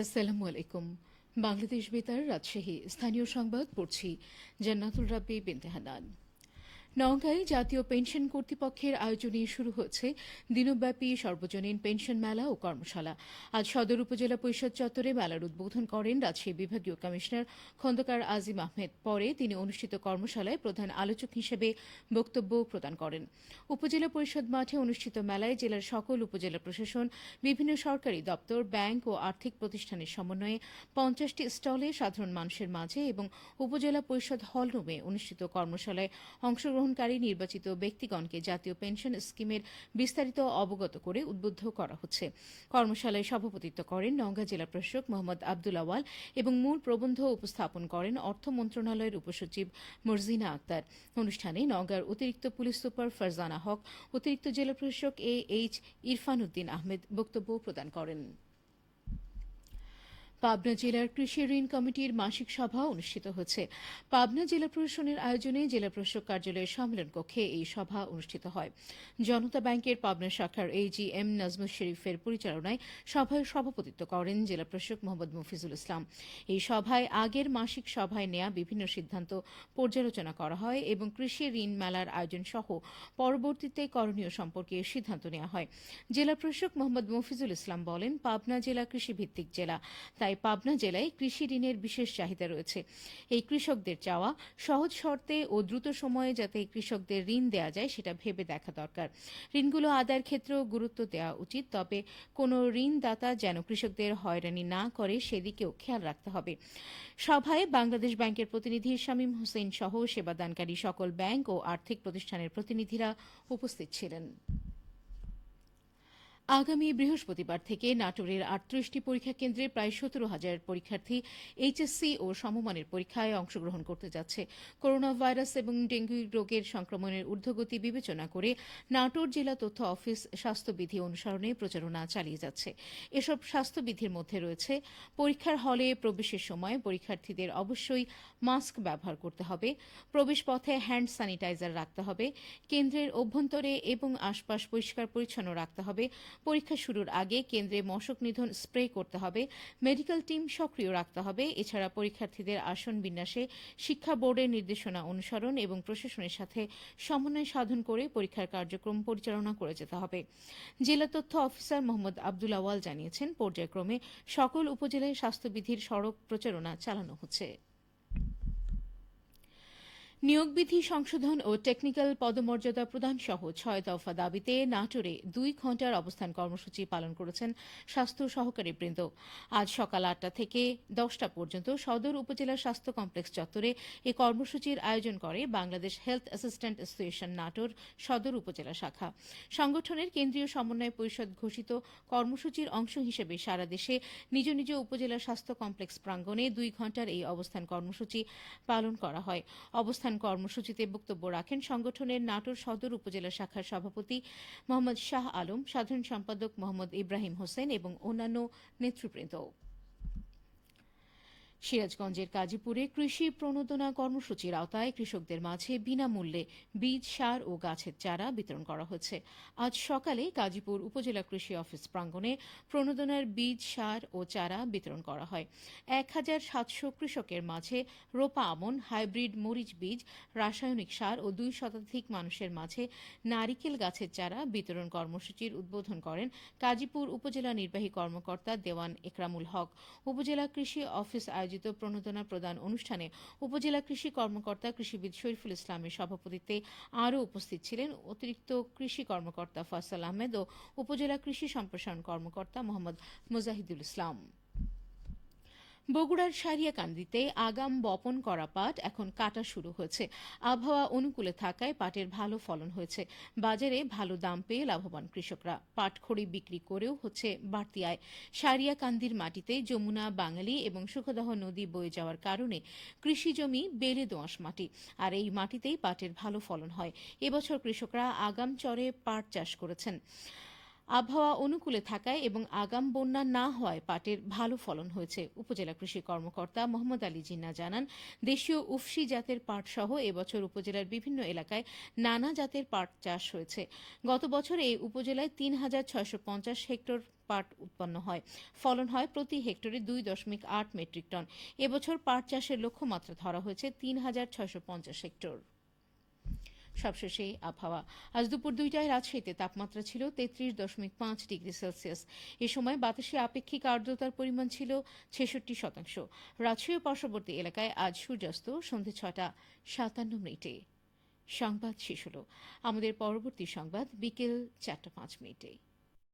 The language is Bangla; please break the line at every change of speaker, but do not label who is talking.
আসসালামু আলাইকুম। বাংলাদেশ বেতার রাজশাহী। স্থানীয় সংবাদ পড়ছি জান্নাতুল রাব্বি বিনতে হানান। নওগাঁয় জাতীয় পেনশন কর্তৃপক্ষের আয়োজনে শুরু হচ্ছে দিনব্যাপী সর্বজনীন পেনশন মেলা ও কর্মশালা। আজ সদর উপজেলা পরিষদ চত্বরে মেলার উদ্বোধন করেন রাজশাহী বিভাগীয় কমিশনার খন্দকার আজিম আহমেদ। পরে তিনি অনুষ্ঠিত কর্মশালায় প্রধান আলোচক হিসেবে বক্তব্য প্রদান করেন। উপজেলা পরিষদ মাঠে অনুষ্ঠিত মেলায় জেলার সকল উপজেলা প্রশাসন, বিভিন্ন সরকারি দপ্তর, ব্যাংক ও আর্থিক প্রতিষ্ঠানের সমন্বয়ে পঞ্চাশটি স্টলে সাধারণ মানুষের মাঝে এবং উপজেলা পরিষদ হলরুমে অনুষ্ঠিত কর্মশালায় অংশগ্রহণকারী নির্বাচিত ব্যক্তিগণকে জাতীয় পেনশন স্কিমের বিস্তারিত অবগত করে উদ্বুদ্ধ করা হচ্ছে। কর্মশালায় সভাপতিত্ব করেন নওগাঁ জেলা প্রশাসক মোহাম্মদ আব্দুল আওয়াল এবং মূল প্রবন্ধ উপস্থাপন করেন অর্থ মন্ত্রণালয়ের উপসচিব মর্জিনা আক্তার। অনুষ্ঠানে নওগাঁর অতিরিক্ত পুলিশ সুপার ফারজানা হক, অতিরিক্ত জেলা প্রশাসক এ এইচ ইরফান উদ্দিন আহমেদ বক্তব্য প্রদান করেন। পাবনা জেলার কৃষি ঋণ কমিটির মাসিক সভা অনুষ্ঠিত হচ্ছে। পাবনা জেলা প্রশাসনের আয়োজনে জেলা প্রশাসক কার্যালয়ের সম্মেলন কক্ষে এই সভা অনুষ্ঠিত হয়। জনতা ব্যাংকের পাবনা শাখার এইজি এম নাজমুল শরীফের পরিচালনায় সভায় সভাপতিত্ব করেন জেলা প্রশাসক মোহাম্মদ মফিজুল ইসলাম। এই সভায় আগের মাসিক সভায় নেয়া বিভিন্ন সিদ্ধান্ত পর্যালোচনা করা হয় এবং কৃষি ঋণ মেলার আয়োজন সহ পরবর্তীতে করণীয় সম্পর্কে সিদ্ধান্ত নেওয়া হয়। জেলা প্রশাসক মোহাম্মদ মফিজুল ইসলাম বলেন, পাবনা জেলা কৃষিভিত্তিক জেলা তাই পাবনা জেলায় কৃষি ঋণের বিশেষ চাহিদা রয়েছে। এই কৃষকদের চাওয়া সহজ শর্তে ও দ্রুত সময়ে যাতে কৃষকদের ঋণ দেওয়া যায় সেটা ভেবে দেখা দরকার। ঋণগুলো আদায়ের ক্ষেত্রেও গুরুত্ব দেওয়া উচিত, তবে কোনো ঋণদাতা যেন কৃষকদের হয়রানি না করে সেদিকেও খেয়াল রাখতে হবে। সভায় বাংলাদেশ ব্যাংকের প্রতিনিধি শামীম হোসেন সহ সেবাদানকারী সকল ব্যাংক ও আর্থিক প্রতিষ্ঠানের প্রতিনিধিরা উপস্থিত ছিলেন। আগামী বৃহস্পতিবার থেকে নাটোরের আটত্রিশটি পরীক্ষা কেন্দ্রে প্রায় সতেরো হাজার পরীক্ষার্থী এইচএসসি ও সমমানের পরীক্ষায় অংশগ্রহণ করতে যাচ্ছে। করোনা ভাইরাস এবং ডেঙ্গু রোগের সংক্রমণের ঊর্ধ্বগতি বিবেচনা করে নাটোর জেলা তথ্য অফিস স্বাস্থ্যবিধি অনুসরণে প্রচারণা চালিয়ে যাচ্ছে। এসব স্বাস্থ্যবিধির মধ্যে রয়েছে, পরীক্ষার হলে প্রবেশের সময় পরীক্ষার্থীদের অবশ্যই মাস্ক ব্যবহার করতে হবে প্রবেশপথে হ্যান্ড স্যানিটাইজার রাখতে হবে, কেন্দ্রের অভ্যন্তরে এবং আশপাশ পরিষ্কার পরিচ্ছন্ন রাখতে হবে পরীক্ষা শুরুর আগে কেন্দ্রে মশক নিধন স্প্রে করতে হবে, মেডিকেল টিম সক্রিয় রাখতে হবে। এছাড়া পরীক্ষার্থীদের আসন বিন্যাসে শিক্ষা বোর্ডের নির্দেশনা অনুসরণ এবং প্রশাসনের সাথে সমন্বয় সাধন করে পরীক্ষার কার্যক্রম পরিচালনা করে যেতে হবে। জেলা তথ্য অফিসার মোহাম্মদ আব্দুল আওয়াল জানিয়েছেন, পর্যায়ক্রমে সকল উপজেলায় স্বাস্থ্যবিধির সড়ক প্রচারণা চালানো হচ্ছে। নিয়োগবিধি সংশোধন ও টেকনিক্যাল পদমর্যাদা প্রদান সহ ছয় দফা দাবিতে নাটোরে দুই ঘণ্টার অবস্থান কর্মসূচি পালন করেছেন স্বাস্থ্য সহকারী বৃন্দ। আজ সকাল আটটা থেকে দশটা পর্যন্ত সদর উপজেলা স্বাস্থ্য কমপ্লেক্স চত্বরে এই কর্মসূচির আয়োজন করে Bangladesh health assistant association Natore সদর উপজেলা শাখা। সংগঠনের কেন্দ্রীয় সমন্বয় পরিষদ ঘোষিত কর্মসূচির অংশ হিসেবে সারা দেশে নিজ নিজ উপজেলা স্বাস্থ্য কমপ্লেক্স প্রাঙ্গণে দুই ঘণ্টার এই অবস্থান কর্মসূচি পালন করা হয়। অবস্থান কর্মসূচিতে বক্তব্য রাখেন সংগঠনের নাটোর সদর উপজেলা শাখার সভাপতি মোহাম্মদ শাহ আলম, সাধারণ সম্পাদক মোহাম্মদ ইব্রাহিম হোসেন এবং অন্যান্য নেতৃবৃন্দ। সিরাজগঞ্জের কাজীপুরে কৃষি প্রণোদনা কর্মসূচির আওতায় কৃষকদের মাঝে বিনামূল্যে বীজ, সার ও গাছের চারা বিতরণ করা হচ্ছে। আজ সকালে গাজীপুর উপজেলা কৃষি অফিস প্রাঙ্গণে প্রণোদনার বীজ, সার ও চারা বিতরণ করা হয়। এক হাজার সাতশো কৃষকের মাঝে রোপা আমন, হাইব্রিড মরিচ বীজ, রাসায়নিক সার ও দুই শতাধিক মানুষের মাঝে নারিকেল গাছের চারা বিতরণ কর্মসূচির উদ্বোধন করেন গাজীপুর উপজেলা নির্বাহী কর্মকর্তা দেওয়ান একরামুল হক। উপজেলা কৃষি অফিস আয়োজিত প্রণোদনা প্রদান অনুষ্ঠানে উপজেলা কৃষি কর্মকর্তা কৃষিবিদ শরীফুল ইসলামের সভাপতিত্বে আরও উপস্থিত ছিলেন অতিরিক্ত কৃষি কর্মকর্তা ফয়সাল আহমেদ ও উপজেলা কৃষি সম্প্রসারণ কর্মকর্তা মোহাম্মদ মুজাহিদুল ইসলাম। বগুড়ার সারিয়াকান্দিতে আগাম বপন করা পাট এখন কাটা শুরু হয়েছে। আবহাওয়া অনুকূলে থাকায় পাটের ভালো ফলন হয়েছে। বাজারে ভালো দাম পেয়ে লাভবান কৃষকরা। পাট খড়ি বিক্রি করেও হচ্ছে বাড়তি আয়। সারিয়াকান্দির মাটিতে যমুনা, বাঙালি এবং সুখদহ নদী বয়ে যাওয়ার কারণে কৃষি জমি বেলে দোঁয়াশ মাটি। আর এই মাটিতেই পাটের ভালো ফলন হয়। এবছর কৃষকরা আগাম চরে পাট চাষ করেছেন। আবহাওয়া অনুকূলে থাকায় এবং আগাম বন্যা না হওয়ায় পাটের ভালো ফলন হয়েছে, উপজেলা কৃষি কর্মকর্তা মোহাম্মদ আলী জিন্না জানান। দেশীয় উফসি জাতের পাট সহ এবছর উপজেলার বিভিন্ন এলাকায় নানা জাতের পাট চাষ হয়েছে। গত বছর এই উপজেলায় তিন হাজার ছয়শো পঞ্চাশ হেক্টর পাট উৎপন্ন হয়। ফলন হয় প্রতি হেক্টরে দুই দশমিক আট মেট্রিক টন। এবছর পাট চাষের লক্ষ্যমাত্রা ধরা হয়েছে তিন হাজার ছয়শো পঞ্চাশ হেক্টর। সবশেষে আবহাওয়া। আজ দুপুর দুইটায় রাজশাহীতে তাপমাত্রা ছিল তেত্রিশ দশমিক পাঁচ ডিগ্রি সেলসিয়াস। এ সময় বাতাসে আপেক্ষিক আর্দ্রতার পরিমাণ ছিল ছেষট্টি শতাংশ। রাজশাহী পার্শ্ববর্তী এলাকায় আজ সূর্যাস্ত সন্ধে ছটা সাতান্ন মিনিটে। সংবাদ শেষ হল। আমাদের পরবর্তী সংবাদ বিকেল চারটা পাঁচ মিনিটে।